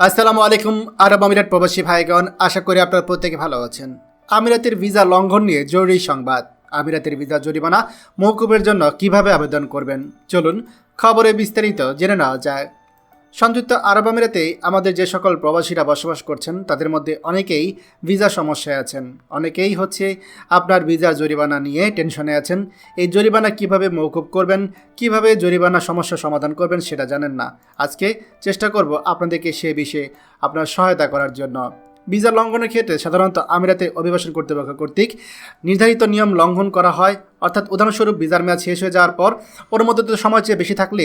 আসসালামু আলাইকুম, আরব আমিরাত প্রবাসী ভাইগণ, আশা করি আপনারা প্রত্যেকে ভালো আছেন। আমিরাতের ভিসা লঙ্ঘন নিয়ে জরুরি সংবাদ। আমিরাতের ভিসা জরিমানা মৌকুবের জন্য কীভাবে আবেদন করবেন? চলুন, খবরে বিস্তারিত জেনে নেওয়া যায় সংযুক্ত আরব আমিরাতে আমাদের যে সকল প্রবাসীরা বসবাস করছেন, তাদের মধ্যে অনেকেই ভিসা সমস্যায় আছেন। অনেকেই হচ্ছে আপনার ভিসার জরিমানা নিয়ে টেনশনে আছেন। এই জরিমানা কীভাবে মৌকুব করবেন, কীভাবে জরিমানা সমস্যা সমাধান করবেন সেটা জানেন না। আজকে চেষ্টা করব আপনাদেরকে সে বিষয়ে আপনার সহায়তা করার জন্য। ভিসা লঙ্ঘনের ক্ষেত্রে সাধারণত আমিরাতে অভিবাসন কর্তৃপক্ষ কর্তৃক নির্ধারিত নিয়ম লঙ্ঘন করা হয়। অর্থাৎ উদাহরণস্বরূপ ভিসার মেয়াদ শেষ হয়ে যাওয়ার পর অনুমোদিত সময় চেয়ে বেশি থাকলে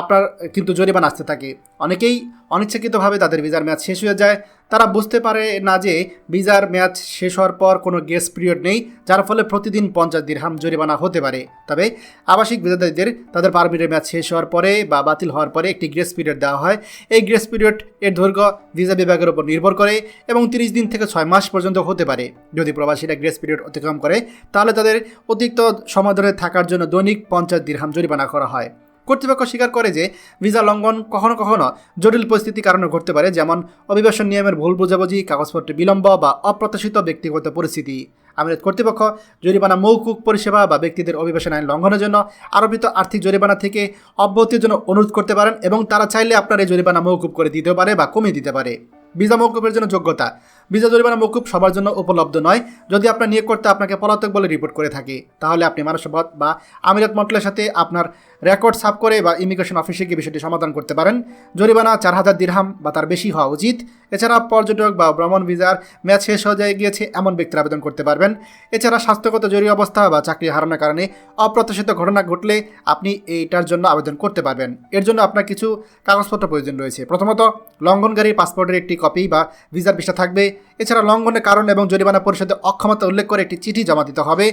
আপনার কিন্তু জরিমানা আসতে থাকে। অনেকেই অনিচ্ছাকৃতভাবে তাদের ভিসার মেয়াদ শেষ হয়ে যায়। তারা বুঝতে পারে না যে ভিসার মেয়াদ শেষ হওয়ার পর কোনো গ্রেস পিরিয়ড নেই, যার ফলে প্রতিদিন পঞ্চাশ দিরহাম জরিমানা হতে পারে। তবে আবাসিক ভিসাদারদের তাদের পারমিটের মেয়াদ শেষ হওয়ার পরে বা বাতিল হওয়ার পরে একটি গ্রেস পিরিয়ড দেওয়া হয়। এই গ্রেস পিরিয়ড এর দৈর্ঘ্য ভিসা বিভাগের উপর নির্ভর করে এবং তিরিশ দিন থেকে ছয় মাস পর্যন্ত হতে পারে। যদি প্রবাসীরা গ্রেস পিরিয়ড অতিক্রম করে, তাহলে তাদের অতিরিক্ত সময় ধরে থাকার জন্য দৈনিক পঞ্চাশ দিরহাম জরিমানা করা হয়। কর্তৃপক্ষ স্বীকার করে যে, ভিসা লঙ্ঘন কখনো কখনো জটিল পরিস্থিতির কারণে ঘটতে পারে, যেমন অভিবাসন নিয়মের ভুল বোঝাবুঝি কাগজপত্রে বিলম্ব বা অপ্রত্যাশিত ব্যক্তিগত পরিস্থিতি। আমিরাত কর্তৃপক্ষ জরিমানা মৌকুক পরিষেবা বা ব্যক্তিদের অভিবাসন আইন লঙ্ঘনের জন্য আরোপিত আর্থিক জরিমানা থেকে অব্যাহতির জন্য অনুরোধ করতে পারেন এবং তারা চাইলে আপনার এই জরিমানা মৌকুব করে দিতে পারে বা কমিয়ে দিতে পারে। ভিসা মৌকুবের জন্য যোগ্যতা। ভিসা জরিমানা মৌকুব সবার জন্য উপলব্ধ নয়। যদি আপনার নিয়োগকর্তা আপনাকে পলাতক বলে রিপোর্ট করে থাকে, তাহলে আপনি মানসবত বা আমিরাত মন্ত্রণালয়ের সাথে আপনার রেকর্ড সাফ করে বা ইমিগ্রেশন অফিসে গিয়ে বিষয়টি সমাধান করতে পারেন। জরিমানা চার হাজার দিরহাম বা তার বেশি হওয়া উচিত। এছাড়া পর্যটক বা ভ্রমণ ভিসার ম্যাচ শেষ হয়ে যায় গিয়েছে এমন ব্যক্তির আবেদন করতে পারবেন। এছাড়া স্বাস্থ্যগত জরুরি অবস্থা বা চাকরি হারানোর কারণে অপ্রত্যাশিত ঘটনা ঘটলে আপনি এইটার জন্য আবেদন করতে পারবেন। এর জন্য আপনার কিছু কাগজপত্র প্রয়োজন রয়েছে। প্রথমত লঙ্ঘনকারী পাসপোর্টের একটি কপি বা ভিসার পৃষ্ঠা থাকবে। এছাড়া লঙ্ঘনের কারণ এবং জরিমানা পরিষদের অক্ষমতা উল্লেখ করে একটি চিঠি জমা দিতে হবে।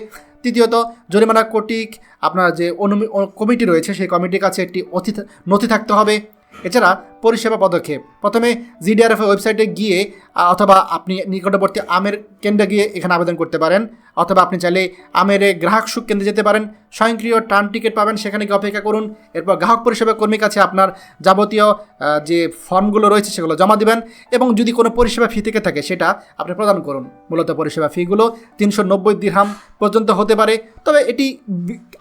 তৃতীয়ত, জরিমানা কর্তৃক আপনার যে অনুমি কমিটি রয়েছে, সেই কমিটির কাছে একটি নথি থাকতে হবে। এছাড়া পরিষেবা পদক্ষেপ। প্রথমে জিডিআরএফ ওয়েবসাইটে গিয়ে অথবা আপনি নিকটবর্তী আমের কেন্দ্রে গিয়ে এখানে আবেদন করতে পারেন। অথবা আপনি চাইলে আমের গ্রাহক সুখ কেন্দ্রে যেতে পারেন। স্বয়ংক্রিয় টার্ন টিকিট পাবেন, সেখানে গিয়ে অপেক্ষা করুন। এরপর গ্রাহক পরিষেবা কর্মীর কাছে আপনার যাবতীয় যে ফর্মগুলো রয়েছে সেগুলো জমা দিবেন এবং যদি কোনো পরিষেবা ফি থেকে থাকে, সেটা আপনি প্রদান করুন। মূলত পরিষেবা ফিগুলো তিনশো নব্বই দিরহাম পর্যন্ত হতে পারে, তবে এটি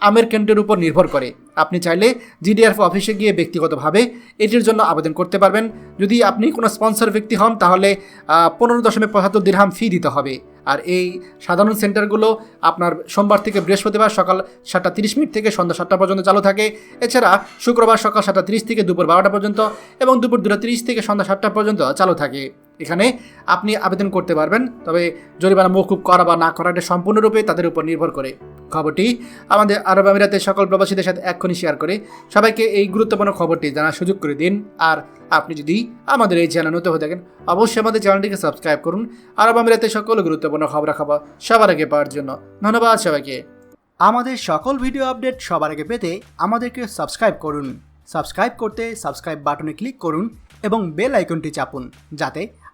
আমের কেন্দ্রের উপর নির্ভর করে। আপনি চাইলে জিডিআরএফ অফিসে গিয়ে ব্যক্তিগতভাবে এটির জন্য আবেদন করতে পারবেন। যদি আপনি কোনো স্পন্সর ব্যক্তি হন, তাহলে পনেরো দশমিক পঁচাত্তর দিরহাম ফি দিতে হবে। আর এই সাধারণ সেন্টারগুলো আপনার সোমবার থেকে বৃহস্পতিবার সকাল সাতটা তিরিশ মিনিট থেকে সন্ধ্যা সাতটা পর্যন্ত চালু থাকে। এছাড়া শুক্রবার সকাল সাতটা তিরিশ থেকে দুপুর বারোটা পর্যন্ত এবং দুপুর দুটা তিরিশ থেকে সন্ধ্যা সাতটা পর্যন্ত চালু থাকে। এখানে আপনি আবেদন করতে পারবেন, তবে জরিমানা মৌকুব করা বা না করা এটা সম্পূর্ণরূপে তাদের উপর নির্ভর করে। খবরটি আমাদের আরব আমিরাতের সকল প্রবাসীদের সাথে এক্ষুনি শেয়ার করে। সবাইকে এই গুরুত্বপূর্ণ খবরটি জানার সুযোগ করে দিন। আর আপনি যদি আমাদের এই চ্যানেল নতুন হয়ে থাকেন, অবশ্যই আমাদের চ্যানেলটিকে সাবস্ক্রাইব করুন। আরব আমিরাতের সকল গুরুত্বপূর্ণ খবর খাবার সবার আগে পাওয়ার জন্য ধন্যবাদ সবাইকে। আমাদের সকল ভিডিও আপডেট সবার আগে পেতে আমাদেরকে সাবস্ক্রাইব করুন। সাবস্ক্রাইব করতে সাবস্ক্রাইব বাটনে ক্লিক করুন এবং বেল আইকনটি চাপুন, যাতে